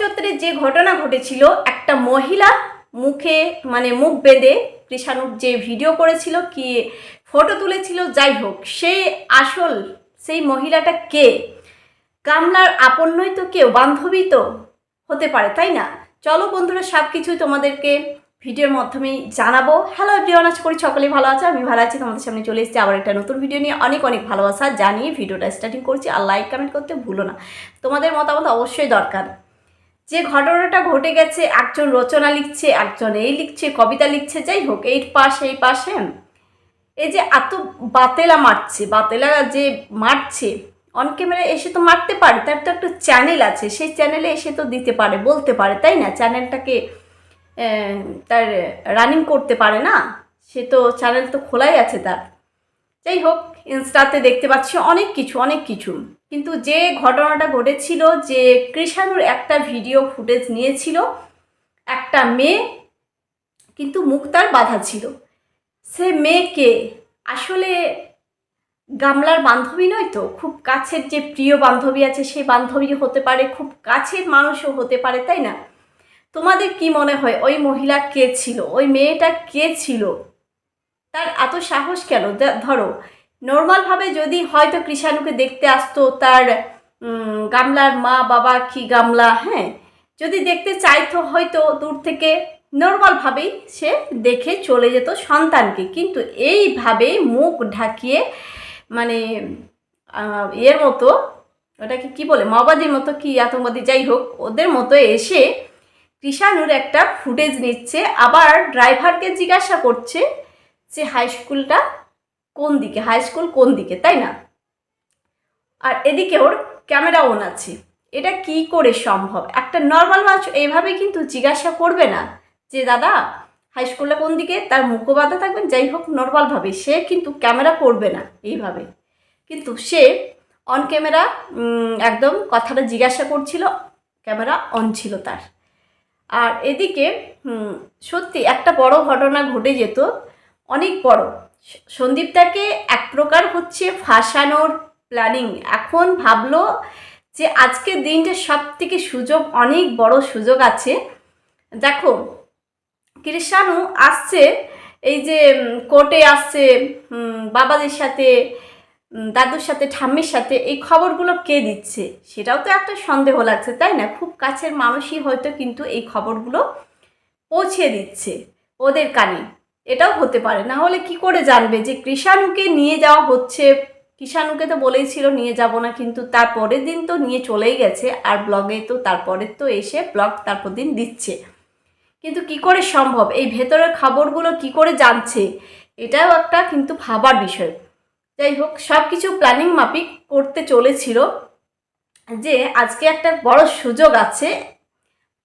চত্বরে যে ঘটনা ঘটেছিল, একটা মহিলা মুখে মানে মুখ বেঁধে কৃষাণুর যে ভিডিও করেছিল, কি ফটো তুলেছিল, যাই হোক সে আসল, সেই মহিলাটা কে? কামলার আপন নয় তো কেউ, বান্ধবী তো হতে পারে, তাই না? চলো বন্ধুরা সব কিছুই তোমাদেরকে ভিডিওর মাধ্যমেই জানাব। হ্যালো এভরিওয়ান আশা করি সকলেই ভালো আছে, আমি ভালো আছি, তোমাদের সামনে চলে এসেছি আবার একটা নতুন ভিডিও নিয়ে। অনেক অনেক ভালোবাসা জানিয়ে ভিডিওটা স্টার্টিং করছি, আর লাইক কমেন্ট করতে ভুলো না। তোমাদের মতামত অবশ্যই দরকার। যে ঘটনাটা ঘটে গেছে, একজন রচনা লিখছে, একজন এই লিখছে, কবিতা লিখছে, যাই হোক, এই পাশ, এই পাশে। এই যে এত বাতেলা মারছে, বাতেলা যে মারছে অন ক্যামেরা এসে তো মারতে পারে, তার তো একটা চ্যানেল আছে, সেই চ্যানেলে এসে তো দিতে পারে, বলতে পারে, তাই না? চ্যানেলটাকে তার রানিং করতে পারে না, সে তো চ্যানেল তো খোলাই আছে তার। যাই হোক ইনস্টাতে দেখতে পাচ্ছি অনেক কিছু অনেক কিছু। কিন্তু যে ঘটনাটা ঘটেছিল, যে কৃষাণুর একটা ভিডিও ফুটেজ নিয়েছিল, একটা মেয়ে কিন্তু মুখ তার বাধা ছিল। সে মেয়েকে আসলে গামলার বান্ধবী নয় তো, খুব কাছের যে প্রিয় বান্ধবী আছে, সেই বান্ধবী হতে পারে, খুব কাছের মানুষও হতে পারে, তাই না? তোমাদের কি মনে হয়, ওই মহিলা কে ছিল? ওই মেয়েটা কে ছিল? তার এত সাহস কেন? ধরো নর্মালভাবে যদি হয়তো কৃষাণুকে দেখতে আসতো, তার গামলার মা বাবা কি গামলা হ্যাঁ? যদি দেখতে চাইতো হয়তো দূর থেকে নর্মালভাবেই সে দেখে চলে যেত সন্তানকে। কিন্তু এইভাবে মুখ ঢাকিয়ে মানে এর মতো, ওটাকে কি বলে, মাওবাদীর মতো কি আতঙ্কবাদী, যাই হোক, ওদের মতো এসে কৃষাণুর একটা ফুটেজ নিচ্ছে। আবার ড্রাইভারকে জিজ্ঞাসা করছে যে, হাই স্কুলটা কোন দিকে? হাই স্কুল কোন দিকে? তাই না? আর এদিকে ওর ক্যামেরা অন আছে। এটা কি করে সম্ভব? একটা নর্মাল মানুষ এইভাবে কিন্তু জিজ্ঞাসা করবে না যে, দাদা হাই স্কুলটা কোন দিকে? তার মুখও বাধা থাকবেন, যাই হোক নর্মালভাবে সে কিন্তু ক্যামেরা করবে না এইভাবে। কিন্তু সে অন ক্যামেরা একদম কথাটা জিজ্ঞাসা করছিল ক্যামেরা অন ছিল তার। আর এদিকে সত্যি একটা বড় ঘটনা ঘটে যেত, অনেক বড়। সন্দীপটাকে এক প্রকার হচ্ছে ফাঁসানোর প্ল্যানিং এখন ভাবলো যে আজকের দিনটা সব থেকে সুযোগ, অনেক বড় সুযোগ আছে। দেখো, কৃষাণু আসছে, এই যে কোর্টে আসছে বাবাদের সাথে দাদুর সাথে, ঠাম্মির সাথে, এই খবরগুলো কে দিচ্ছে? সেটাও তো একটা সন্দেহ লাগছে, তাই না? খুব কাছের মানুষই হয়তো কিন্তু এই খবরগুলো পৌঁছে দিচ্ছে ওদের কানে। এটাও হতে পারে। না হলে কি করে জানবে যে কৃষাণুকে নিয়ে যাওয়া হচ্ছে? কৃষাণুকে তো বলেই ছিল নিয়ে যাব না, কিন্তু তার পরের দিন তো নিয়ে চলেই গেছে, আর ব্লগে তো তারপরের তো এসে ব্লগ তারপর দিন দিচ্ছে। কিন্তু কি করে সম্ভব? এই ভেতরের খবরগুলো কি করে জানছে? এটাও একটা কিন্তু ভাবার বিষয়। যাই হোক সব কিছু প্ল্যানিং মাফিক করতে চলেছিল যে আজকে একটা বড় সুযোগ আছে।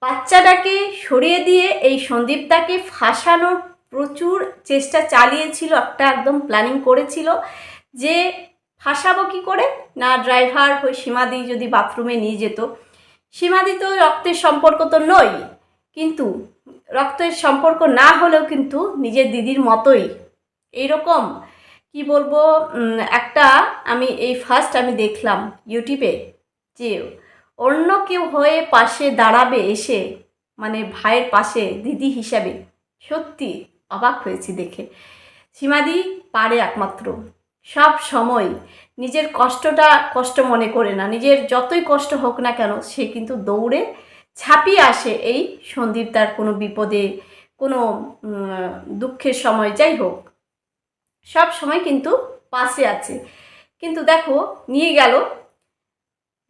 বাচ্চাটাকে সরিয়ে দিয়ে এই সন্দীপটাকে ফাঁসানোর প্রচুর চেষ্টা চালিয়েছিল, একটা একদম প্ল্যানিং করেছিল যে ফাঁসাবো কি করে? না ড্রাইভার ওই সীমাদি যদি বাথরুমে নিয়ে যেত। সীমাদি তো রক্তের সম্পর্ক তো নয় কিন্তু রক্তের সম্পর্ক না হলেও কিন্তু নিজের দিদির মতোই। এইরকম, কি বলব একটা আমি এই ফার্স্ট আমি দেখলাম ইউটিউবে যে অন্য কেউ হয়ে পাশে দাঁড়াবে এসে মানে ভাইয়ের পাশে দিদি হিসাবে, সত্যি। অবাক হয়েছি দেখে। সীমাদি পারে একমাত্র। সব সময় নিজের কষ্টটা কষ্ট মনে করে না, নিজের যতই কষ্ট হোক না কেন সে কিন্তু দৌড়ে ছাপিয়ে আসে এই সন্দীপ তার কোনো বিপদে, কোনো দুঃখের সময়, যাই হোক। সব সময় কিন্তু পাশে আছে। কিন্তু দেখো, নিয়ে গেল,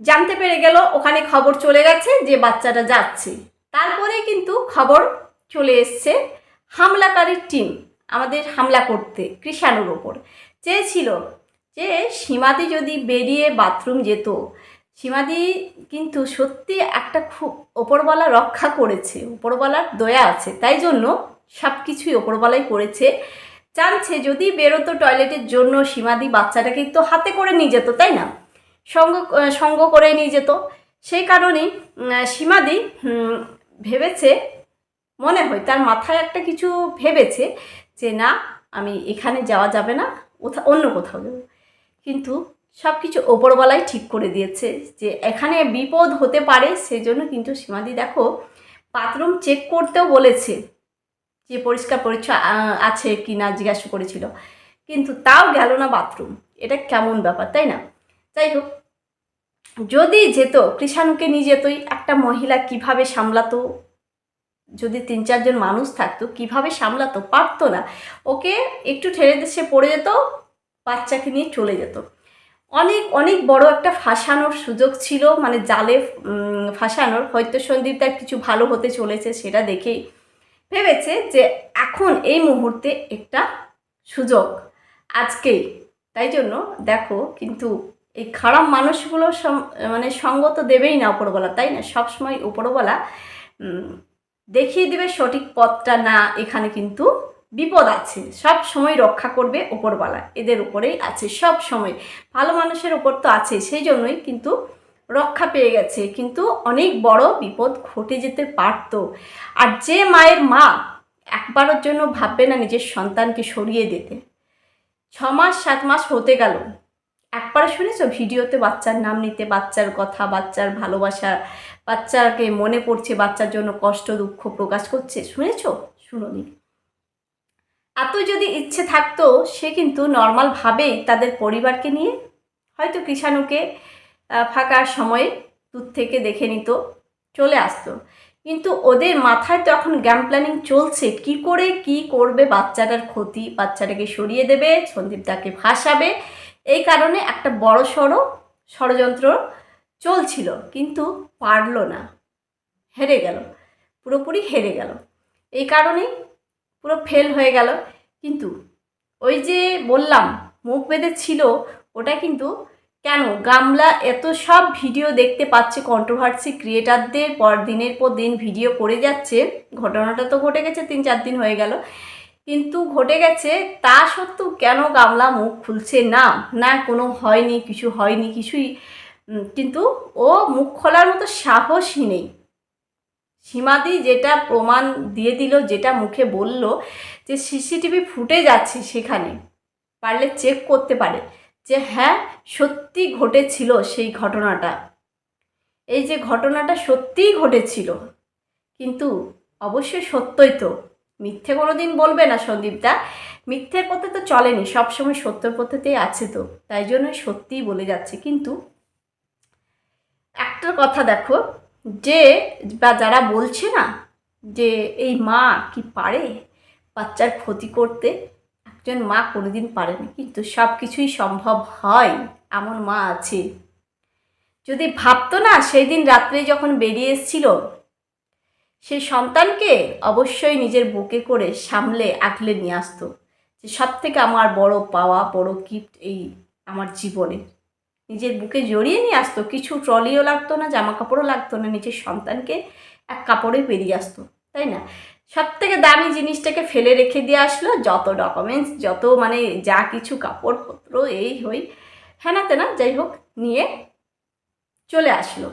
জানতে পেরে গেল, ওখানে খবর চলে গেছে যে বাচ্চাটা যাচ্ছে। তারপরে কিন্তু খবর চলে এসছে হামলাকারীর টিম আমাদের হামলা করতে কৃষাণুর ওপর। চেয়েছিল যে সীমাদি যদি বেরিয়ে বাথরুম যেত, সীমাদি কিন্তু সত্যি একটা খুব ওপরওয়ালা রক্ষা করেছে, ওপরওয়ালার দয়া আছে। তাই জন্য সব কিছুই ওপরওয়ালাই করেছে। জানছে যদি বেরোতো টয়লেটের জন্য, সীমাদি বাচ্চাটাকে তো হাতে করে নিয়ে যেত, তাই না? সঙ্গ সঙ্গ করে নিয়ে যেত। সেই কারণেই সীমাদি ভেবেছে মনে হয়, তার মাথায় একটা কিছু ভেবেছে যে না, আমি এখানে যাওয়া যাবে না অন্য কোথাও যাব। কিন্তু সব কিছু ওপরওয়ালাই ঠিক করে দিয়েছে যে এখানে বিপদ হতে পারে, সেজন্য কিন্তু সীমাদি দেখো, বাথরুম চেক করতেও বলেছে যে পরিষ্কার পরিচ্ছন্ন আছে কি না জিজ্ঞাসা করেছিল। কিন্তু তাও গেল না বাথরুম। এটা কেমন ব্যাপার, তাই না? যাই হোক, যদি যেত, কৃষাণুকে নিয়ে যেতই, একটা মহিলা কীভাবে সামলাতো যদি তিন চারজন মানুষ থাকতো, কীভাবে সামলাতো? পারতো না। ওকে একটু ঠেলে সে পড়ে যেত, বাচ্চাকে নিয়ে চলে যেত। অনেক অনেক বড় একটা ফাঁসানোর সুযোগ ছিল মানে জালে ফাঁসানোর। হয়তো সন্দীপদার কিছু ভালো হতে চলেছে, সেটা দেখেই ভেবেছে যে এখন এই মুহূর্তে একটা সুযোগ আজকেই। তাই জন্য দেখো, কিন্তু এই খারাপ মানুষগুলো মানে সঙ্গ তো দেবেই না উপরবেলা তাই না? সবসময় উপরবেলা দেখিয়ে দিবে সঠিক পথটা না, এখানে কিন্তু বিপদ আছে। সব সময় রক্ষা করবে ওপরওয়ালা, এদের উপরেই আছে, সব সময়। ভালো মানুষের ওপর তো আছে, সেই জন্যই কিন্তু রক্ষা পেয়ে গেছে। কিন্তু অনেক বড় বিপদ ঘটে যেতে পারত। আর যে মায়ের মা একবারের জন্য ভাববে না নিজের সন্তানকে সরিয়ে দিতে। ছ মাস সাত মাস হতে গেল। একবার শুনেছ? ভিডিওতে বাচ্চার নাম নিতে, বাচ্চার কথা, বাচ্চার ভালোবাসা বাচ্চাকে মনে পড়ছে বাচ্চার জন্য কষ্ট, দুঃখ প্রকাশ করছে। শুনেছ? শুনোনি। এত যদি ইচ্ছে থাকতো, সে কিন্তু নর্মালভাবেই তাদের পরিবারকে নিয়ে, হয়তো কৃষাণুকে ফাঁকার ফাঁকা সময়ে দূর থেকে দেখে নিত, চলে আসতো। কিন্তু ওদের মাথায় তো এখন গ্যাম প্ল্যানিং চলছে। কি করে, কি করবে বাচ্চাটার ক্ষতি? বাচ্চাটাকে সরিয়ে দেবে সন্দীপ তাকে ফাঁসাবে। এই কারণে একটা বড় সড়ো ষড়যন্ত্র চলছিল, কিন্তু পারল না। হেরে গেল, পুরোপুরি হেরে গেল। এই কারণেই পুরো ফেল হয়ে গেল। কিন্তু ওই যে বললাম, মুখ বেঁধে ছিল, ওটা কিন্তু কেন? গামলা এত সব ভিডিও দেখতে পাচ্ছে কন্ট্রোভার্সি ক্রিয়েটারদের পর দিনের পর দিন ভিডিও করে যাচ্ছে। ঘটনাটা তো ঘটে গেছে, তিন চার দিন হয়ে গেল। কিন্তু ঘটে গেছে, তা সত্ত্বেও কেন গামলা মুখ খুলছে না? না, কোনো হয়নি, কিছু হয়নি, কিছুই কিন্তু ও মুখ খোলার মতো সাহসই নেই। সীমাদি যেটা প্রমাণ দিয়ে দিল, যেটা মুখে বলল যে সিসিটিভি ফুটে যাচ্ছে সেখানে, পারলে চেক করতে পারে যে হ্যাঁ সত্যি ঘটেছিল সেই ঘটনাটা। এই যে ঘটনাটা সত্যিই ঘটেছিল, কিন্তু অবশ্যই সত্যই তো। মিথ্যে কোনো দিন বলবে না সন্দীপদা। মিথ্যের পথে তো চলেনি, সবসময় সত্যর পথেতেই আছে তো, তাই জন্যই সত্যিই বলে যাচ্ছে। কিন্তু একটা কথা দেখো, যে বা যারা বলছে না যে এই মা কি পারে বাচ্চার ক্ষতি করতে, একজন মা কোনোদিন পারে না কিন্তু সব কিছুই সম্ভব হয় এমন মা আছে। যদি ভাবতো না সেই দিন রাত্রে যখন বেরিয়ে এসেছিল সেই সন্তানকে অবশ্যই নিজের বুকে করে সামলে আগলে নিয়ে আসতো যে সব থেকে আমার বড় পাওয়া, বড় গিফট এই আমার জীবনে। নিজের বুকে জড়িয়ে নিয়ে আসতো। কিছু ট্রলিও লাগতো না জামা কাপড়ও লাগতো না, নিজের সন্তানকে এক কাপড়ে বেরিয়ে আসতো, তাই না? সব থেকে দামি জিনিসটাকে ফেলে রেখে দিয়ে আসলো যত ডকুমেন্টস যত মানে যা কিছু কাপড়পত্র, এই হই হ্যানাতে না, যাই হোক, নিয়ে চলে আসলো।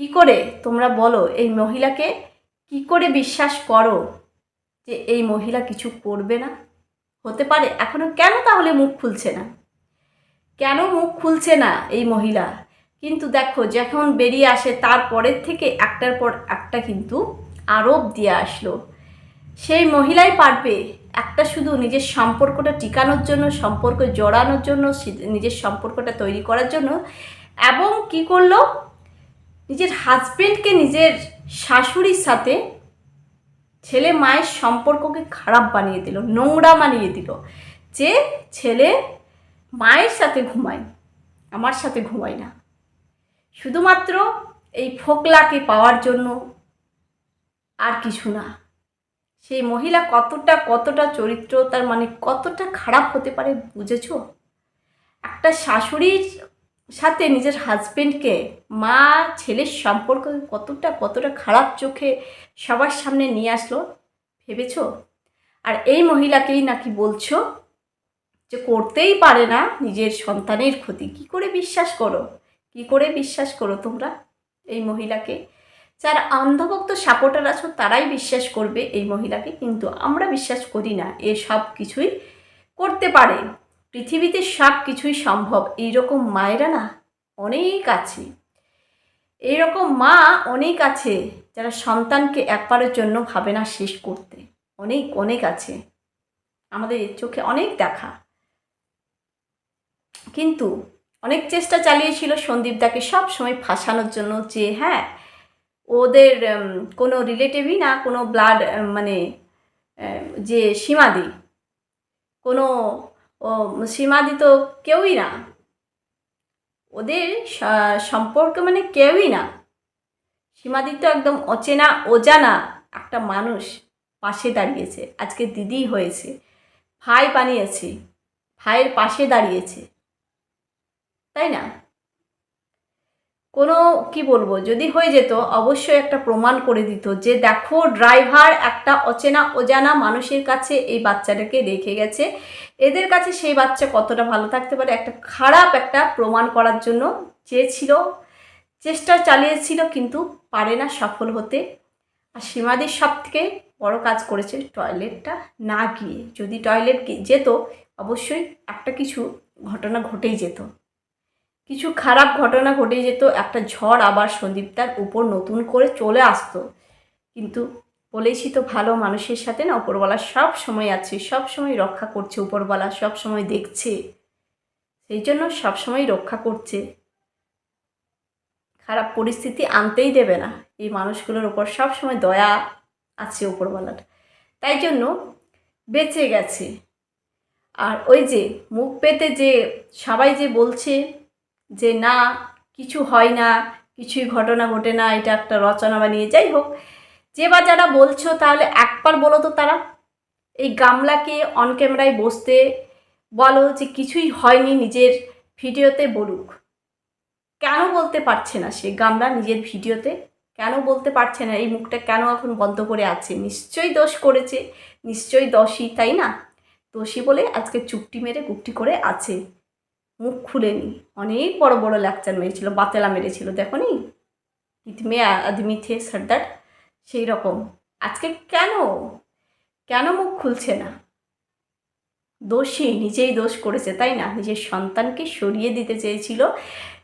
কি করে তোমরা বলো, এই মহিলাকে কি করে বিশ্বাস করো যে এই মহিলা কিছু করবে না? হতে পারে, এখনও কেন তাহলে মুখ খুলছে না? কেন মুখ খুলছে না এই মহিলা? কিন্তু দেখো, যখন বেরিয়ে আসে তারপরের থেকে একটার পর একটা কিন্তু আরোপ দিয়ে আসলো। সেই মহিলাই পারবে একটা শুধু নিজের সম্পর্কটা টিকানোর জন্য, সম্পর্ক জড়ানোর জন্য নিজের সম্পর্কটা তৈরি করার জন্য এবং কি করল? নিজের হাজবেন্ডকে নিজের শাশুড়ির সাথে ছেলে মায়ের সম্পর্ককে খারাপ বানিয়ে দিল, নোংরা বানিয়ে দিল। যে ছেলে মায়ের সাথে ঘুমায় আমার সাথে ঘুমায় না। শুধুমাত্র এই ফোকলাকে পাওয়ার জন্য আর কিছু না। সেই মহিলা কতটা কতটা চরিত্র, তার মানে কতটা খারাপ হতে পারে বুঝেছ? একটা শাশুড়ির সাথে নিজের হাজবেন্ডকে মা, ছেলের সম্পর্ক কতটা কতটা খারাপ চোখে সবার সামনে নিয়ে আসলো, ভেবেছো? আর এই মহিলাকেই নাকি বলছো যে করতেই পারে না নিজের সন্তানের ক্ষতি। কি করে বিশ্বাস করো? কি করে বিশ্বাস করো তোমরা এই মহিলাকে? যারা অন্ধভক্ত সাপোর্টার আছো, তারাই বিশ্বাস করবে এই মহিলাকে, কিন্তু আমরা বিশ্বাস করি না, এ সব কিছুই করতে পারে। পৃথিবীতে সব কিছুই সম্ভব। এইরকম মায়েরা না অনেক আছে। এইরকম মা অনেক আছে, যারা সন্তানকে একবারের জন্য ভাবে না শেষ করতে। অনেক অনেক আছে। আমাদের চোখে অনেক দেখা। কিন্তু অনেক চেষ্টা চালিয়েছিল সন্দীপদাকে সব সময় ফাঁসানোর জন্য যে হ্যাঁ ওদের কোনো রিলেটিভই না, কোনো ব্লাড মানে যে সীমাদি কোনো সীমাদি তো কেউই না। ওদের সম্পর্ক মানে কেউই না। সীমাদি তো একদম অচেনা, অজানা একটা মানুষ পাশে দাঁড়িয়েছে। আজকে দিদি হয়েছে। ভাই বানিয়েছে। ভাইয়ের পাশে দাঁড়িয়েছে। তাই না? কোনো, কি বলব, যদি হয়ে যেত, অবশ্যই একটা প্রমাণ করে দিত যে দেখো, ড্রাইভার একটা অচেনা, অজানা মানুষের কাছে এই বাচ্চাটাকে রেখে গেছে। এদের কাছে সেই বাচ্চা কতটা ভালো থাকতে পারে, একটা খারাপ একটা প্রমাণ করার জন্য চেয়েছিল, চেষ্টা চালিয়েছিল, কিন্তু পারে না সফল হতে। আর সীমাদির সব থেকে বড় কাজ করেছে, টয়লেটটা না গিয়ে। যদি টয়লেট যেত, অবশ্যই একটা কিছু ঘটনা ঘটেই যেত। কিছু খারাপ ঘটনা ঘটে যেত, একটা ঝড় আবার সন্দীপটার উপর নতুন করে চলে আসতো। কিন্তু বলেছি তো ভালো মানুষের সাথে না, উপরওয়ালা সব সময় আছে, সব সময় রক্ষা করছে, উপরওয়ালা সব সময় দেখছে। সেই জন্য সব সময় রক্ষা করছে। খারাপ পরিস্থিতি আনতেই দেবে না। এই মানুষগুলোর উপর সব সময় দয়া আছে উপরওয়ালার। তাই জন্য বেঁচে গেছে। আর ওই যে মুখ পেতে যে সবাই যে বলছে যে না, কিছু হয় না, কিছুই ঘটনা ঘটে না, এটা একটা রচনা বানিয়ে, যাই হোক। যে বা যারা বলছো, তাহলে একবার বলো তো তারা। এই গামলাকে অন ক্যামেরায় বসতে বলো যে কিছুই হয়নি নিজের ভিডিওতে বলুক। কেন বলতে পারছে না সে গামলা নিজের ভিডিওতে? কেন বলতে পারছে না? এই মুখটা কেন এখন বন্ধ করে আছে? নিশ্চয়ই দোষ করেছে। নিশ্চয়ই দোষী, তাই না? দোষী বলে আজকে চুপটি মেরে গুপটি করে আছে। মুখ খুলেনি। অনেক বড় বড় লেকচার মেরেছিল, বাতেলা মেরেছিল দেখো নি ইতমে আদমি থে সর্দার, সেই রকম। আজকে কেন? কেন মুখ খুলছে না? দোষী, নিজেই দোষ করেছে, তাই না? নিজের সন্তানকে সরিয়ে দিতে চেয়েছিল,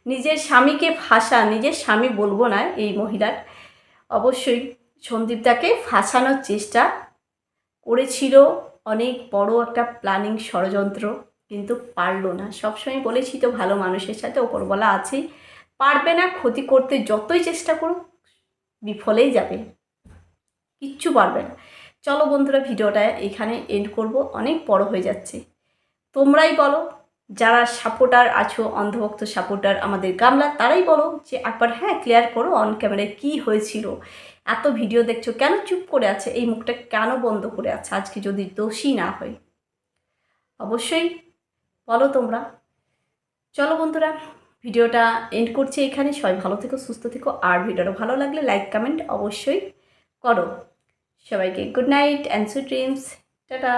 নিজের স্বামীকে ফাঁসা, নিজের স্বামী বলব না এই মহিলার। অবশ্যই সন্দীপদাকে ফাঁসানোর চেষ্টা করেছিল, অনেক বড় একটা প্ল্যানিং ষড়যন্ত্র। কিন্তু পারল না। সবসময় বলেছি তো, ভালো মানুষের সাথে ওপরবেলা আছেই পারবে না, ক্ষতি করতে যতই চেষ্টা করুক, বিফলেই যাবে। কিচ্ছু পারবে না। চলো বন্ধুরা, ভিডিওটা এখানে এন্ড করব। অনেক বড় হয়ে যাচ্ছে। তোমরাই বলো, যারা সাপোর্টার আছো, অন্ধভক্ত সাপোর্টার আমাদের গামলা, তারাই বলো যে, একবার হ্যাঁ ক্লিয়ার করো অন ক্যামেরায় কী হয়েছিল। এত ভিডিও দেখছ কেন? চুপ করে আছে। এই মুখটা কেন বন্ধ করে আছে? আজকে যদি দোষী না হয়। অবশ্যই বলো তোমরা। চলো বন্ধুরা, ভিডিওটা এন্ড করছি এখানে। সবাই ভালো থেকো, সুস্থ থেকো। আর ভিডিওটা ভালো লাগলে লাইক কমেন্ট অবশ্যই করো। সবাইকে good night and sweet dreams tata.